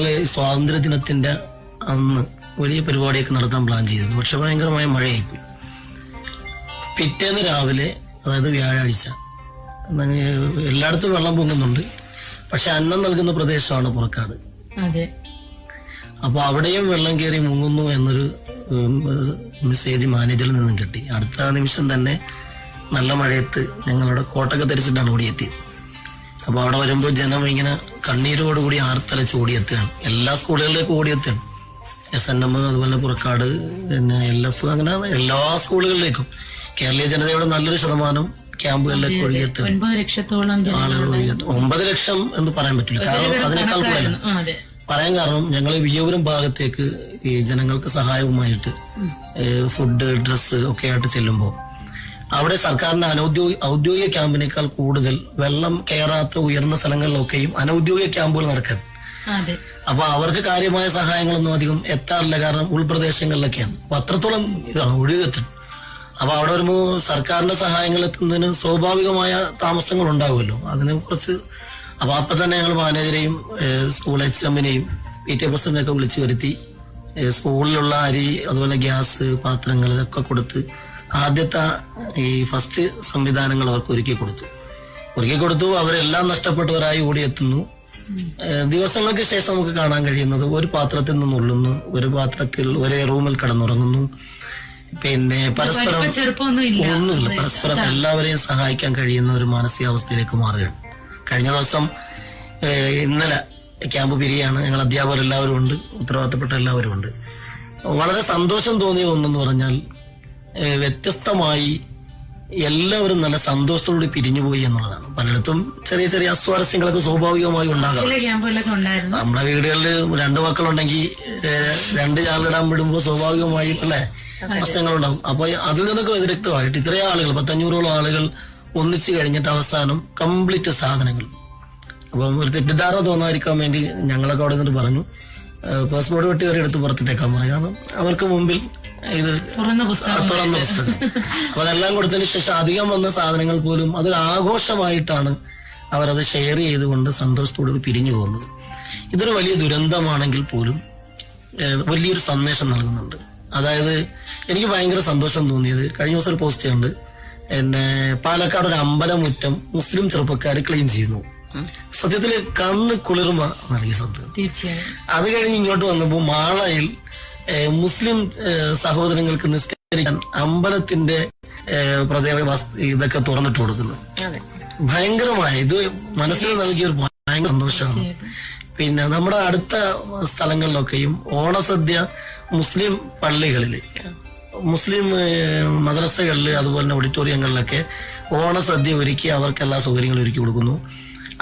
ഞങ്ങൾ സ്വാതന്ത്ര്യ ദിനത്തിന്റെ അന്ന് വലിയ പരിപാടിയൊക്കെ നടത്താൻ പ്ലാൻ ചെയ്തു പക്ഷെ ഭയങ്കരമായ മഴയായിപ്പോയി. പിറ്റേന്ന് രാവിലെ അതായത് വ്യാഴാഴ്ച എല്ലായിടത്തും വെള്ളം പൊങ്ങുന്നുണ്ട്. പക്ഷെ അന്നം നൽകുന്ന പ്രദേശമാണ് പുറക്കാട്. അപ്പൊ അവിടെയും വെള്ളം കയറി മുങ്ങുന്നു എന്നൊരു മെസ്സേജ് മാനേജറിൽ നിന്നും കിട്ടി. അടുത്ത നിമിഷം തന്നെ നല്ല മഴയത്ത് ഞങ്ങളുടെ കോട്ടൊക്കെ ധരിച്ചിട്ടാണ് ഓടിയെത്തിയത് അപ്പൊ അവിടെ വരുമ്പോൾ ജനം ഇങ്ങനെ കണ്ണീരോടുകൂടി ആർത്തലച്ച് ഓടിയെത്തുകയാണ്. എല്ലാ സ്കൂളുകളിലേക്കും ഓടിയെത്തുകയാണ്. എസ് എൻ എം അതുപോലെ പുറക്കാട് പിന്നെ എൽ എഫ് അങ്ങനെ എല്ലാ സ്കൂളുകളിലേക്കും. കേരളീയ ജനതയുടെ നല്ലൊരു ശതമാനം ക്യാമ്പുകളിലേക്ക് ആളുകൾ ഒഴുകിയെത്തും. ഒമ്പത് ലക്ഷം എന്ന് പറയാൻ പറ്റില്ല. കാരണം അതിനേക്കാൾ കൂടുതൽ പറയാൻ കാരണം ഞങ്ങൾ വിയ്യൂരം ഭാഗത്തേക്ക് ഈ ജനങ്ങൾക്ക് സഹായവുമായിട്ട് ഫുഡ് ഡ്രസ്സ് ഒക്കെ ആയിട്ട് ചെല്ലുമ്പോൾ അവിടെ സർക്കാരിന്റെ അനൌദ്യോഗിക ഔദ്യോഗിക ക്യാമ്പിനേക്കാൾ കൂടുതൽ വെള്ളം കയറാത്ത ഉയർന്ന സ്ഥലങ്ങളിലൊക്കെയും അനൌദ്യോഗിക ക്യാമ്പുകൾ നടക്കണം അപ്പൊ അവർക്ക് കാര്യമായ സഹായങ്ങളൊന്നും അധികം എത്താറില്ല. കാരണം ഉൾപ്രദേശങ്ങളിലൊക്കെയാണ്. അപ്പൊ അത്രത്തോളം ഇതാണ് ഒഴുകെത്തണം അപ്പൊ അവിടെ വരുമ്പോൾ സർക്കാരിന്റെ സഹായങ്ങൾ എത്തുന്നതിന് സ്വാഭാവികമായ താമസങ്ങൾ ഉണ്ടാവുമല്ലോ അതിനെ കുറിച്ച് അപ്പൊ അപ്പൊ തന്നെ ഞങ്ങൾ മാനേജരെയും സ്കൂൾ എച്ച് എമ്മിനെയും പി ടി പ്രസിഡന്റിനെയൊക്കെ വിളിച്ചു വരുത്തി സ്കൂളിലുള്ള അരി അതുപോലെ ഗ്യാസ് പാത്രങ്ങൾ ഇതൊക്കെ കൊടുത്ത് ആദ്യത്തെ ഈ ഫസ്റ്റ് സംവിധാനങ്ങൾ അവർക്ക് ഒരുക്കി കൊടുത്തു. ഒരുക്കി കൊടുത്തു അവരെല്ലാം നഷ്ടപ്പെട്ടവരായി ഓടിയെത്തുന്നു. എത്തുന്നു ദിവസങ്ങൾക്ക് ശേഷം നമുക്ക് കാണാൻ കഴിയുന്നത് ഒരു പാത്രത്തിൽ നിന്നുള്ളുന്നു ഒരു പാത്രത്തിൽ ഒരേ റൂമിൽ കടന്നുറങ്ങുന്നു. പിന്നെ പരസ്പരം ഒന്നുമില്ല. പരസ്പരം എല്ലാവരെയും സഹായിക്കാൻ കഴിയുന്ന ഒരു മാനസികാവസ്ഥയിലേക്ക് മാറുകയാണ്. കഴിഞ്ഞ ദിവസം ഇന്നലെ ക്യാമ്പ് പിരിയാണ്. ഞങ്ങൾ അധ്യാപകർ എല്ലാവരും ഉണ്ട് ഉത്തരവാദിത്തപ്പെട്ട എല്ലാവരും ഉണ്ട്. വളരെ സന്തോഷം തോന്നിയ ഒന്നെന്ന് പറഞ്ഞാൽ വ്യത്യസ്തമായി എല്ലാവരും നല്ല സന്തോഷത്തോടെ പിരിഞ്ഞുപോയി എന്നുള്ളതാണ്. പലയിടത്തും ചെറിയ ചെറിയ അസ്വാരസ്യങ്ങളൊക്കെ സ്വാഭാവികമായി ഉണ്ടാകാം നമ്മുടെ വീടുകളിൽ രണ്ട് മക്കളുണ്ടെങ്കിൽ രണ്ട് ചാലിടാൻ വിടുമ്പോൾ സ്വാഭാവികമായിട്ടുള്ള അല്ലെ? പ്രശ്നങ്ങളുണ്ടാവും അപ്പൊ അതിൽ നിന്നൊക്കെ വ്യതിരക്തമായിട്ട് ഇത്രയും ആളുകൾ പത്തഞ്ഞൂറോളം ആളുകൾ ഒന്നിച്ചു കഴിഞ്ഞിട്ട് അവസാനം കംപ്ലീറ്റ് സാധനങ്ങൾ. അപ്പം ഒരു തെറ്റിദ്ധാരണ തോന്നാതിരിക്കാൻ വേണ്ടി ഞങ്ങളൊക്കെ അവിടെ നിന്നിട്ട് പറഞ്ഞു. പാസ്പോർട്ട് വെട്ടി വരെ എടുത്ത് പുറത്തിട്ടേക്കാൻ പറഞ്ഞു. കാരണം അവർക്ക് മുമ്പിൽ ഇത് തുറന്ന പുസ്തകം തുറന്ന പുസ്തകം. അപ്പൊ അതെല്ലാം കൊടുത്തതിന് ശേഷം അധികം വന്ന സാധനങ്ങൾ പോലും അതൊരു ആഘോഷമായിട്ടാണ് അവരത് ഷെയർ ചെയ്തുകൊണ്ട് സന്തോഷത്തോടെ പിരിഞ്ഞു പോകുന്നത്. ഇതൊരു വലിയ ദുരന്തമാണെങ്കിൽ പോലും വലിയൊരു സന്ദേശം നൽകുന്നുണ്ട്. അതായത് എനിക്ക് ഭയങ്കര സന്തോഷം തോന്നിയത് കഴിഞ്ഞ ദിവസം ഒരു പോസ്റ്റ് ഉണ്ട് എന്നെ പാലക്കാട് ഒരു അമ്പലമുറ്റം മുസ്ലിം ചെറുപ്പക്കാർ ക്ലീൻ ചെയ്യുന്നു സത്യത്തിൽ കണ്ണ് കുളിർമ നൽകിയ സത്യം അത് കഴിഞ്ഞ് ഇങ്ങോട്ട് വന്നപ്പോൾ മാളയിൽ മുസ്ലിം സഹോദരങ്ങൾക്ക് നിസ്കരിക്കാൻ അമ്പലത്തിന്റെ പ്രത്യേക ഇതൊക്കെ തുറന്നിട്ട് കൊടുക്കുന്നു. ഭയങ്കരമായ ഇത് മനസ്സിൽ നൽകിയ ഒരു ഭയങ്കര സന്തോഷമാണ്. പിന്നെ നമ്മുടെ അടുത്ത സ്ഥലങ്ങളിലൊക്കെയും ഓണസദ്യ മുസ്ലിം പള്ളികളിൽ മുസ്ലിം മദ്രസകളിൽ അതുപോലെ തന്നെ ഓഡിറ്റോറിയങ്ങളിലൊക്കെ ഓണസദ്യ ഒരുക്കി അവർക്ക് എല്ലാ സൗകര്യങ്ങളും ഒരുക്കി കൊടുക്കുന്നു.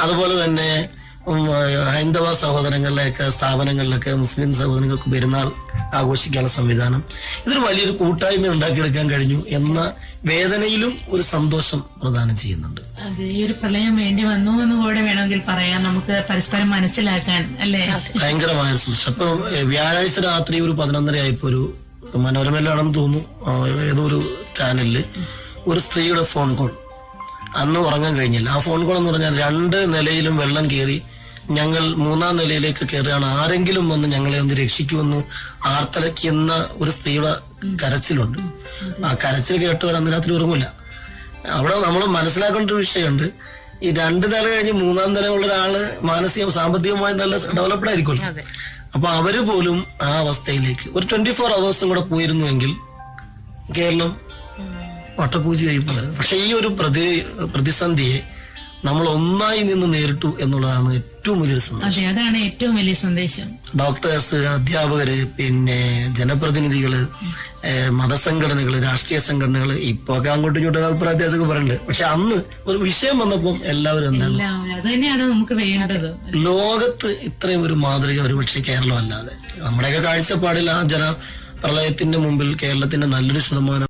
അതുപോലെ തന്നെ ഹൈന്ദവ സഹോദരങ്ങളിലൊക്കെ സ്ഥാപനങ്ങളിലൊക്കെ മുസ്ലിം സഹോദരങ്ങൾക്ക് പെരുന്നാൾ ആഘോഷിക്കാനുള്ള സംവിധാനം. ഇതൊരു വലിയൊരു കൂട്ടായ്മ ഉണ്ടാക്കിയെടുക്കാൻ കഴിഞ്ഞു എന്ന വേദനയിലും ഒരു സന്തോഷം പ്രദാനം ചെയ്യുന്നുണ്ട്. അത് ഈ ഒരു പ്രളയം വേണ്ടി വന്നു എന്ന് കൂടെ വേണമെങ്കിൽ പറയാം. നമുക്ക് പരസ്പരം മനസ്സിലാക്കാൻ അല്ലേ? ഭയങ്കരമായ സന്തോഷം. അപ്പൊ വ്യാഴാഴ്ച രാത്രി ഒരു പതിനൊന്നര ആയപ്പോ ഒരു മനോരമയിലാണെന്ന് തോന്നുന്നു. ഏതോ ഒരു ചാനലിൽ ഒരു സ്ത്രീയുടെ ഫോൺ കോൾ. അന്ന് ഉറങ്ങാൻ കഴിഞ്ഞില്ല. ആ ഫോൺ കോൾ എന്ന് പറഞ്ഞാൽ രണ്ട് നിലയിലും വെള്ളം കയറി ഞങ്ങൾ മൂന്നാം നിലയിലേക്ക് കയറുകയാണ്. ആരെങ്കിലും വന്ന് ഞങ്ങളെ ഒന്ന് രക്ഷിക്കുമെന്ന് ആർത്തലയ്ക്കുന്ന ഒരു സ്ത്രീയുടെ കരച്ചിലുണ്ട്. ആ കരച്ചിൽ കേട്ടവർ അന്ന് രാത്രി ഉറങ്ങില്ല. അവിടെ നമ്മൾ മനസ്സിലാക്കേണ്ട ഒരു വിഷയമുണ്ട്. ഈ രണ്ട് നില കഴിഞ്ഞ് മൂന്നാം നില ഉള്ള ഒരാൾ മാനസിക സാമ്പത്തികമായി നല്ല ഡെവലപ്ഡ് ആയിരിക്കുമല്ലോ. അപ്പൊ അവർ പോലും ആ അവസ്ഥയിലേക്ക് ഒരു ട്വന്റി ഫോർ അവേഴ്സും കൂടെ പോയിരുന്നുവെങ്കിൽ കേരളം വട്ടപൂജയായി പോയിരുന്നു പക്ഷെ ഈ ഒരു പ്രതി പ്രതിസന്ധിയെ നമ്മൾ ഒന്നായി നിന്ന് നേരിട്ടു എന്നുള്ളതാണ് ഏറ്റവും വലിയൊരു സന്ദേശം. അതെ അതാണ് ഏറ്റവും വലിയ സന്ദേശം. ഡോക്ടേഴ്സ് അധ്യാപകര് പിന്നെ ജനപ്രതിനിധികൾ മതസംഘടനകൾ രാഷ്ട്രീയ സംഘടനകൾ ഇപ്പൊ ഒക്കെ അങ്ങോട്ടും ഇങ്ങോട്ടും അഭിപ്രായ വ്യത്യാസമൊക്കെ പറയുന്നുണ്ട് പക്ഷെ അന്ന് ഒരു വിഷയം വന്നപ്പോൾ എല്ലാവരും എന്താണ്? നമുക്ക് വേണ്ടത്. ലോകത്ത് ഇത്രയും ഒരു മാതൃക ഒരുപക്ഷെ കേരളം അല്ലാതെ. നമ്മുടെയൊക്കെ കാഴ്ചപ്പാടിൽ ആ ജന പ്രളയത്തിന്റെ മുമ്പിൽ കേരളത്തിന്റെ നല്ലൊരു ശതമാനം